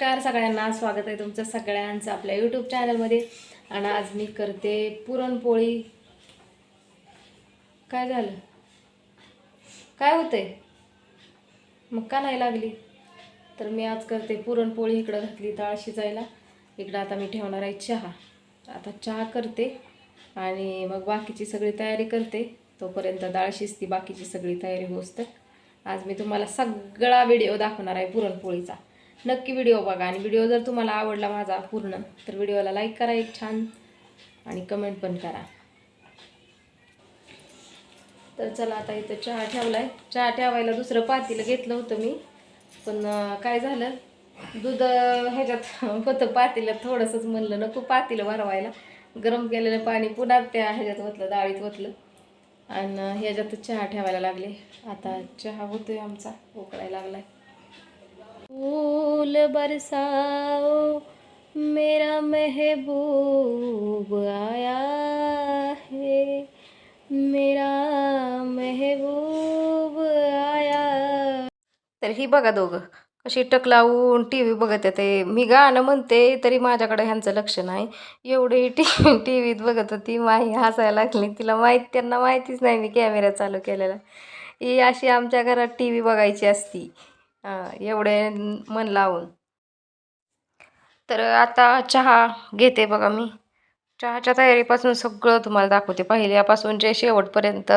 नमस्कार सगळ्यांना स्वागत आहे तुमचं सगळ्यांचं आपल्या यूट्यूब चॅनलमध्ये आणि आज मी करते पुरणपोळी. काय झालं? काय होतंय? मग का नाही लागली? तर मी आज करते पुरणपोळी इकडं घातली डाळ शिजायला. इकडं आता मी ठेवणार आहे चहा. आता चहा करते आणि मग बाकीची सगळी तयारी करते. तोपर्यंत डाळ शिजती बाकीची सगळी तयारी होत आज मी तुम्हाला सगळा व्हिडिओ दाखवणार आहे पुरणपोळीचा. नक्की व्हिडिओ बघा. आणि व्हिडिओ जर तुम्हाला आवडला माझा पूर्ण तर व्हिडिओला लाईक करा एक छान. आणि कमेंट पण करा. तर चला आता इथं चहा ठेवला आहे चहा ठेवायला दुसरं पातीलं घेतलं होतं मी. पण काय झालं? दूध ह्याच्यात होतं पातीला. थोडंसंच म्हणलं नको पातीलं भरवायला. गरम केलेलं पाणी पुन्हा त्या ह्याच्यात ओतलं डाळीत ओतलं. आणि ह्याच्यात चहा ठेवायला लागले. आता चहा होतोय आमचा. उकळायला आहे फूल बरसाओ मेरा महबूब आया है। मेरा महबूब आया। तर ही बघा दोघं कशी टक लावून टी व्ही बघत येते. मी गाणं म्हणते तरी माझ्याकडे ह्यांचं लक्ष नाही. एवढी टी टी व्हीत बघत होती माही हसायला लागली. तिला माहीत त्यांना माहितीच नाही मी कॅमेरा चालू केलेला. ही अशी आमच्या घरात टी व्ही बघायची असती. एवढे मन लावून. तर आता चहा घेते बघा मी. चहाच्या तयारीपासून सगळं तुम्हाला दाखवते. पहिल्यापासून जे शेवटपर्यंत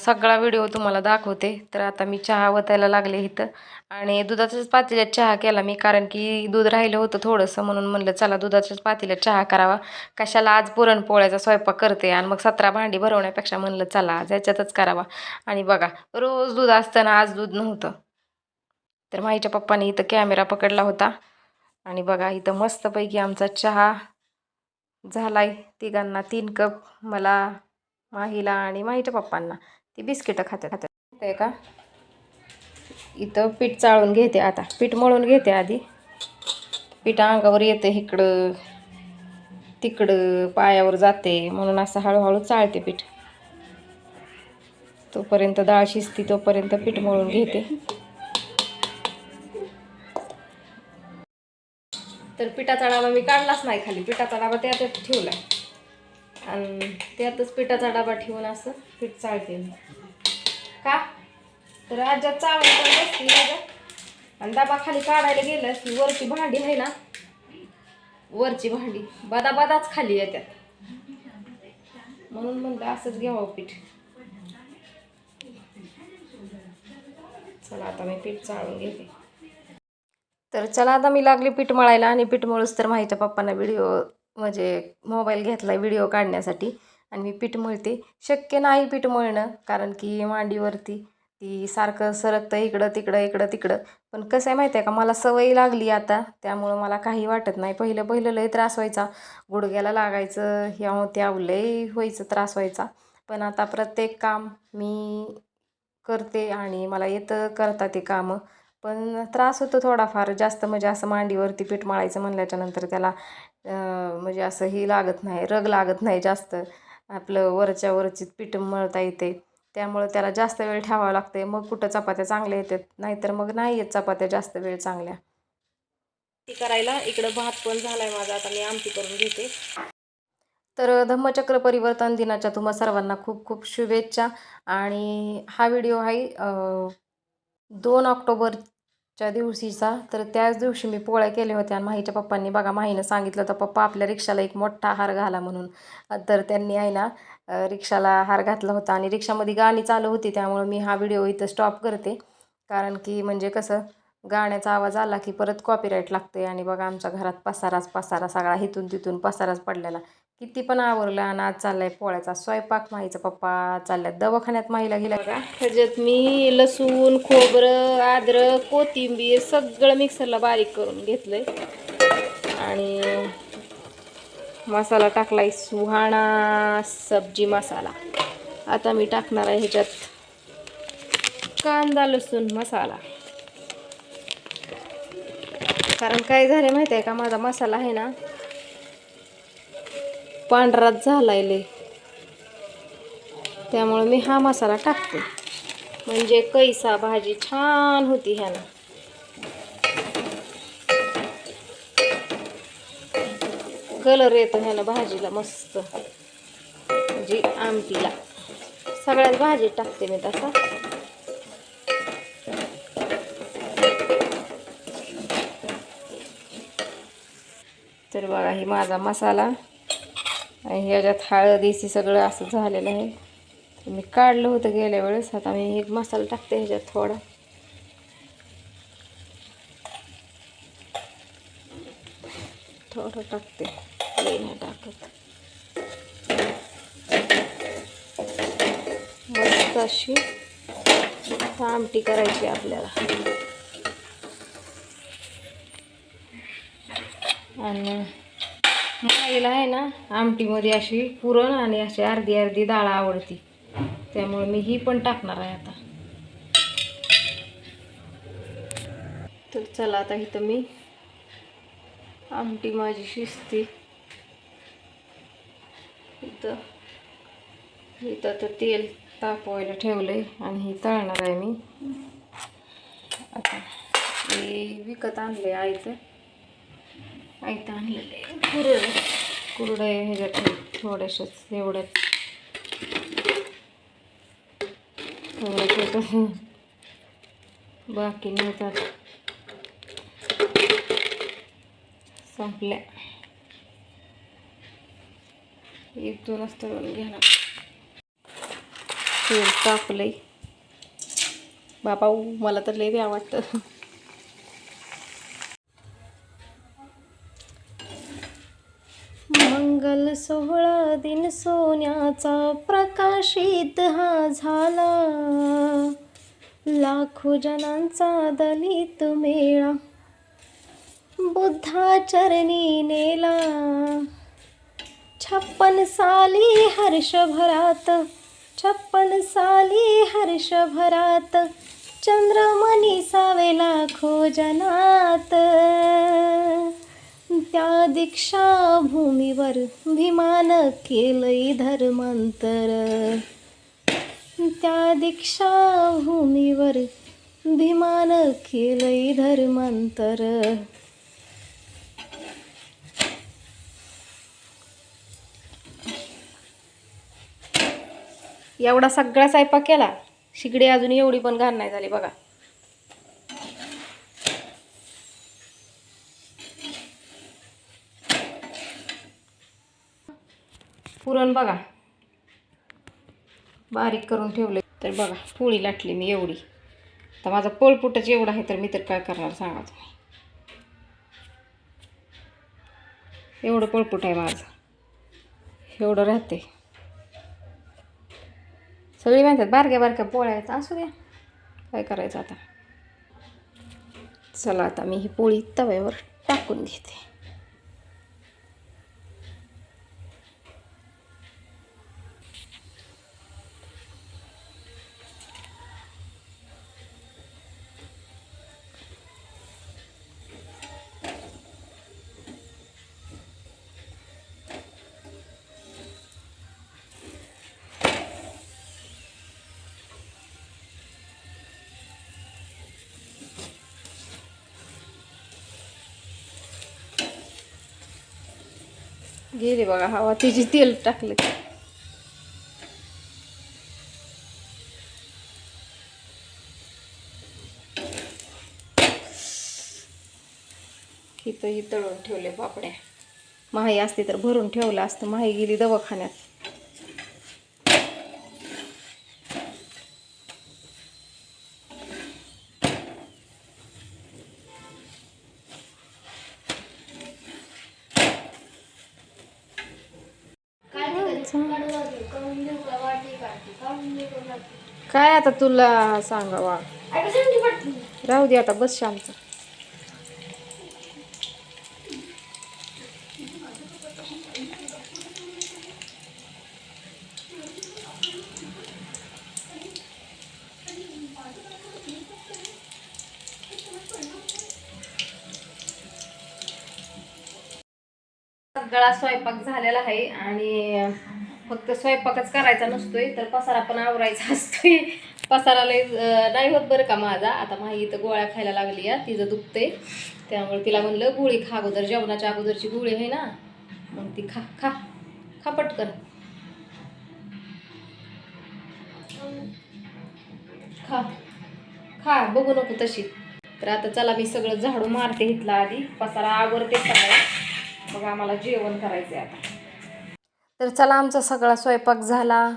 सगळा व्हिडिओ तुम्हाला दाखवते. तर आता मी चहा वतायला लागले इथं. आणि दुधाच्याच पातेल्यात चहा केला मी कारण की दूध राहिलं होतं थोडंसं म्हणून म्हणलं चला दुधाच्याच पातेल्यात चहा करावा. कशाला आज पुरणपोळ्याचा स्वयंपाक करते आणि मग सतरा भांडी भरवण्यापेक्षा म्हणलं चला आज याच्यातच करावा. आणि बघा रोज दूध असताना आज दूध नव्हतं. तर माईच्या पप्पाने इथं कॅमेरा पकडला होता. आणि बघा इथं मस्तपैकी आमचा चहा झाला आहे तिघांना तीन कप मला माहीला आणि माहीच्या पप्पांना. ती बिस्किटं खातात खातात आहे का? इथं पीठ चाळून घेते आता. पीठ मळून घेते आधी. पीठ अंगावर येते इकडं तिकडं पायावर जाते. म्हणून असं हळूहळू चाळते पीठ. तोपर्यंत डाळ शिजती तोपर्यंत पीठ मळून घेते. पिठाचा डाबा मी काढलाच नाही खाली. पिठाचा डाबा त्यातच ठेवला आणि त्यातच पिठाचा डाबा ठेवून असं पीठ चाळते का? तर राज्यात चाळून पण बसली ह्याच्यात आणि डाबा खाली काढायला गेलं की वरची भांडी आहे ना वरची भांडी बदा बदाच खाली येतात म्हणून म्हणलं असंच घ्यावं पीठ. चला आता मी पीठ चाळून घेते. तर चला आता मी लागली पीठ मळायला आणि पीठ मळूस तर माहीच्या पप्पांना व्हिडिओ म्हणजे मोबाईल घेतला व्हिडिओ काढण्यासाठी. आणि मी पीठ मळते. शक्य नाही पीठ मळणं कारण की मांडीवरती ती सारखं सरकतं इकडं तिकडं इकडं तिकडं. पण कसं आहे माहिती आहे का मला सवय लागली आता त्यामुळं मला काही वाटत नाही. पहिलं पहिलं लय त्रास व्हायचा. गुडघ्याला लागायचं ह्या त्या लय व्हायचं त्रास व्हायचा. पण आता प्रत्येक काम मी करते आणि मला येतं करता ते कामं. पण त्रास होतो थोडाफार. जास्त म्हणजे असं मांडीवरती पीठ मळायचं म्हणल्याच्या नंतर त्याला म्हणजे असं ही लागत नाही रग लागत नाही जास्त. आपलं वरच्या वरची पीठ मळता येते. त्यामुळं त्याला जास्त वेळ ठेवावं लागते मग कुठं चपात्या चांगल्या येतात? नाहीतर मग नाही येत चपात्या जास्त वेळ चांगल्या. ती करायला इकडं भात पण झालाय माझा. आता मी आमटी करून घेते. तर धम्मचक्र परिवर्तन दिनाच्या तुम्हा सर्वांना खूप खूप शुभेच्छा. आणि हा व्हिडिओ आहे दोन ऑक्टोबरच्या दिवशीचा तर त्याच दिवशी मी पोळ्या केल्या होत्या आणि माहीच्या पप्पांनी बघा माहीनं सांगितलं होतं पप्पा आपल्या रिक्षाला एक मोठा हार घाला म्हणून. तर त्यांनी आहे ना रिक्षाला हार घातला होता आणि रिक्षामध्ये गाणी चालू होती त्यामुळं मी हा व्हिडिओ इथं स्टॉप करते. कारण की म्हणजे कसं गाण्याचा आवाज आला की परत कॉपीराईट लागते आणि बघा आमच्या घरात पसाराच पसारा सगळा हिथून तिथून पसाराच पडलेला. किती पण आवरलं आणि आज चाललाय पोळ्याचा स्वयंपाक. माहीचा पप्पा चालल्यात दवाखान्यात माहीला गेला बघा ह्याच्यात मी लसूण खोबरं अद्रक कोथिंबीर सगळं मिक्सरला बारीक करून घेतलंय. आणि मसाला टाकलाय सुहाणा सब्जी मसाला. आता मी टाकणार आहे ह्याच्यात कांदा लसूण मसाला. कारण काय झालं माहिती आहे का? माझा मसाला आहे ना पांढराच झालाय लय. त्यामुळे मी हा मसाला टाकते. म्हणजे कैसा भाजी छान होती ह्यानं कलर येतो ह्यानं भाजीला मस्त. म्हणजे आमटीला. सगळ्यात भाजी टाकते मी तसा. तर बघा हे माझा मसाला आणि ह्याच्यात हळदीची सगळं असं झालेलं आहे. तर मी काढलं होतं गेल्या वेळेस. आता मी एक मसाला टाकते ह्याच्यात थोडा. थोडं टाकते. नाही टाकत. मस्त अशी आमटी करायची आपल्याला. आणि माईला आहे ना आमटीमध्ये अशी पुरण आणि अशी अर्धी अर्धी डाळ आवडती. त्यामुळे मी ही पण टाकणार आहे आता. तर चला आता इथं मी आमटी माझी शिजती. इथं इथं तर तेल तापवायला ठेवलंय आणि ही तळणार आहे मी. आता हे विकत आणले आईचं. आईतं आणलेले. कुरडे. कुरडे ह्याच्यात थोड्याशाच एवढ्याच थोडं बाकी नव्हतात संपल्या. एक दोनच तळून घेणार. तेल टाकलंय बाबा मला तर लई आवडतं सोहळा दिन सोन्याचा प्रकाशित हा झाला. लाखो जनांचा दलित मेळा बुद्धाचरणी नेला. छप्पन साली हर्षभरात छप्पन साली हर्षभरात चंद्रमणी सावे लाखो जनात. त्या दीक्षा भूमीवर भीमान केलंय धर्मांतर. त्या दीक्षा भूमीवर भीमान केलंय धर्मांतर. एवढा सगळा स्वयंपाक केला शिगडी अजून एवढी पण घाण नाही झाली बघा. पुरण बघा. बारीक करून ठेवले तर बघा पोळी लाटली मी एवढी. तर माझा पोळपुटच एवढा आहे तर मी तर काय करणार सांगा तुम्ही. एवढं पोळपुट आहे माझं. एवढं राहते. सगळी म्हणतात बारक्या बारक्या पोळ्या आहेत. असू द्या. काय करायचं आता? चला आता मी ही पोळी तव्यावर टाकून घेते. गेली बघा हवा तिची तेल टाकलं की. इथंही तळून ठेवले पापड्या. माही असते तर भरून ठेवलं असतं. माही गेली दवाखान्यात. आता तुला सांगावा. राहू दे आता बस शांत. सगळा स्वयंपाक झालेला आहे आणि फक्त स्वयंपाकच करायचा नसतोय तर पसारा पण आवरायचा असतोय. पसारा लय नाही होत बरं का माझा. आता माही इथं गोळ्या खायला लागली आहे तिचं दुखते त्यामुळे तिला म्हणलं गोळी खा अगोदर जेवणाच्या अगोदरची गोळी आहे ना. मग ती खा खा खा पटकन. खा खा बघू नको तशी. तर आता चला मी सगळं झाडू मारते इथला आधी. पसारा आवरते सगळं. मग आम्हाला जेवण करायचं आहे आता. तर चला आमचा सगळा स्वयंपाक झाला.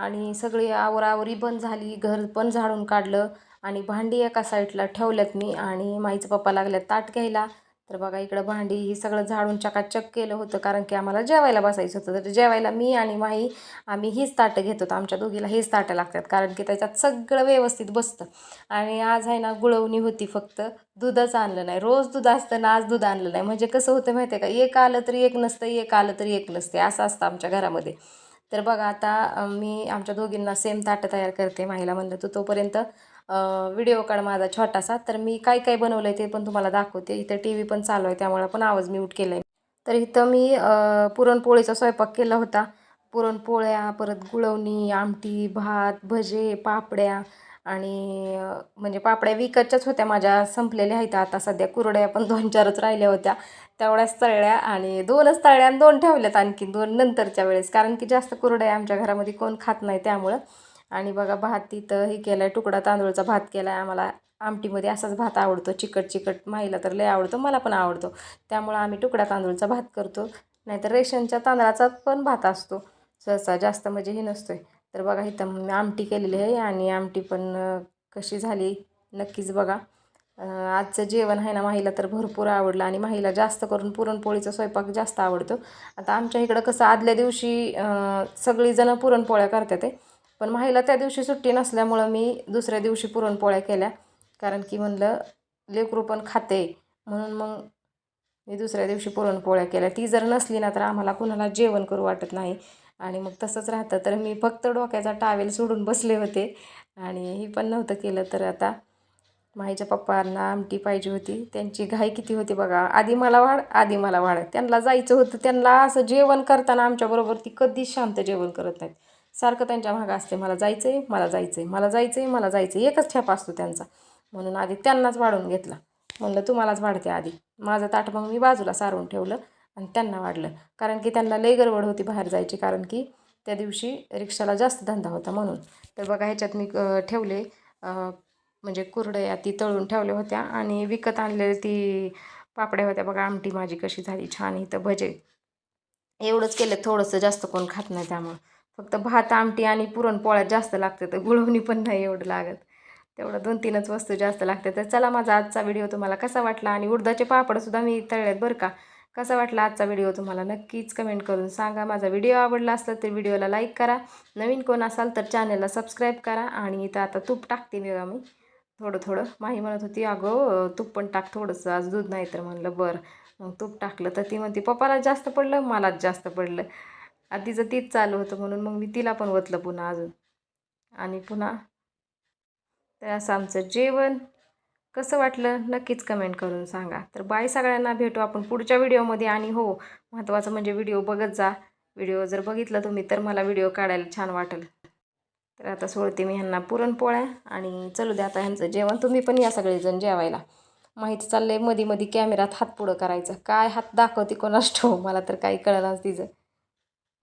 आणि सगळी आवरावरी पण झाली घर पण झाडून काढलं आणि भांडी एका साईडला ठेवल्यात मी आणि माईचं पप्पा लागल्यात ताट घ्यायला. तर बघा इकडं भांडी ही सगळं झाडून चकाचक केलं होतं कारण की आम्हाला जेवायला बसायचं होतं. तर जेवायला मी आणि माई आम्ही हीच ताटं घेत होतो. आमच्या दोघीला हेच ताटं लागतात कारण की त्याच्यात सगळं व्यवस्थित बसतं. आणि आज आहे ना गुळवणी होती फक्त. दूधच आणलं नाही. रोज दूध असतं ना आज दूध आणलं नाही. म्हणजे कसं होतं माहिती आहे का? एक आलं तरी एक नसतं एक आलं तरी एक नसते. असं असतं आमच्या घरामध्ये. तर बघा आता मी आमच्या दोघींना सेम ताटं तयार करते. माहीला म्हणलं तर तोपर्यंत व्हिडिओ काढ माझा छोटासा. तर मी काय काय बनवलं आहे ते पण तुम्हाला दाखवते. इथं टी व्ही पण चालू आहे त्यामुळे पण आवाज म्यूट केला आहे तर इथं मी पुरणपोळीचा स्वयंपाक केला होता. पुरणपोळ्या परत गुळवणी आमटी भात भजे पापड्या आणि म्हणजे पापड्या विकतच्याच होत्या माझ्या संपलेल्या आहेत. आता सध्या कुरड्या पण दोन चारच राहिल्या होत्या. तेवढ्याच तळल्या आणि दोनच तळल्या आणि दोन ठेवल्यात आणखी दोन नंतरच्या वेळेस. कारण की जास्त कुरड्या आमच्या घरामध्ये कोण खात नाही त्यामुळं. आणि बघा भात तिथं हे केलं आहे तुकडा तांदूळचा भात केला आहे आम्हाला आमटीमध्ये असाच भात आवडतो. चिकट चिकट माहीला तर लय आवडतो मला पण आवडतो. त्यामुळं आम्ही तुकडा तांदूळचा भात करतो. नाहीतर रेशनच्या तांदळाचा पण भात असतो. सहसा जास्त म्हणजे हे नसतोय. तर बघा इथं मी आमटी केलेली आहे आणि आमटी पण कशी झाली नक्कीच बघा. आजचं जेवण आहे ना माहीला तर भरपूर आवडलं आणि माहीला जास्त करून पुरणपोळीचा स्वयंपाक जास्त आवडतो. आता आमच्या इकडं कसं आदल्या दिवशी सगळीजणं पुरणपोळ्या करतात आहे. पण माहीला त्या दिवशी सुट्टी नसल्यामुळं मी दुसऱ्या दिवशी पुरणपोळ्या केल्या. कारण की म्हणलं लेकरू पण खाते. म्हणून मग मी दुसऱ्या दिवशी पुरणपोळ्या केल्या. ती जर नसली ना तर आम्हाला कुणाला जेवण करू वाटत नाही. आणि मग तसंच राहतं. तर मी फक्त डोक्याचा टावेल सोडून बसले होते. आणि हे पण नव्हतं केलं तर आता माईच्या पप्पांना आमटी पाहिजे होती. त्यांची घाई किती होती बघा. आधी मला वाढ आधी मला वाढ. त्यांना जायचं होतं. त्यांना असं जेवण करताना आमच्याबरोबर ती कधीच शांत जेवण करत नाहीत. सारखं त्यांच्या मागं असते मला जायचं आहे मला जायचं आहे मला जायचं आहे मला जायचं आहे एकच ठेप असतो त्यांचा. म्हणून आधी त्यांनाच वाढून घेतला. म्हणलं तुम्हालाच वाढते आधी. माझं ताट मग मी बाजूला सारून ठेवलं. आणि त्यांना वाढलं. कारण की त्यांना लई गडबड होती बाहेर जायची कारण की त्या दिवशी रिक्षाला जास्त धंदा होता म्हणून. तर बघा ह्याच्यात मी ठेवले म्हणजे कुरडया ती तळून ठेवल्या होत्या आणि विकत आणलेल्या ती पापड्या होत्या. बघा आमटी माझी कशी झाली छान इथं भजे. एवढंच केलं थोडंसं जास्त कोण खात नाही त्यामुळं. फक्त भात आमटी आणि पुरणपोळ्यात जास्त लागते तर गुळवणी पण नाही एवढं लागत. तेवढं दोन तीनच वस्तू जास्त लागते तर चला माझा आजचा व्हिडिओ तुम्हाला कसा वाटला? आणि उडदाचे पापडसुद्धा मी तळल्यात बरं का? कसा वाटला आजचा व्हिडिओ तुम्हाला? नक्कीच कमेंट करून सांगा. माझा व्हिडिओ आवडला असला तर व्हिडिओला लाईक करा. नवीन कोण असाल तर चॅनलला सबस्क्राईब करा. आणि इथं आता तूप टाकते मी मी. थोडं थोडं. माही म्हणत होती अगं तूप पण टाक थोडंसं. आज दूध नाही. तर म्हणलं बरं. मग तूप टाकलं तर ती म्हणते पप्पाला जास्त पडलं? मलाच जास्त पडलं. आणि तिचं तीच चालू होतं म्हणून मग मी तिला पण ओतलं पुन्हा अजून. आणि पुन्हा तर असं आमचं जेवण. कसं वाटलं नक्कीच कमेंट करून सांगा. तर बाय सगळ्यांना भेटू आपण पुढच्या व्हिडिओमध्ये आणि हो महत्त्वाचं म्हणजे व्हिडिओ बघत जा. व्हिडिओ जर बघितला तुम्ही तर मला व्हिडिओ काढायला छान वाटेल. तर आता सोडते मी ह्यांना पुरणपोळ्या. आणि चलू द्या आता ह्यांचं जेवण. तुम्ही पण या सगळेजण जेवायला. माहिती आहे मध्ये मध्ये कॅमेरात हात पुढं करायचं. काय हात दाखवते कोणास ठेव मला तर काही कळणार तिचं.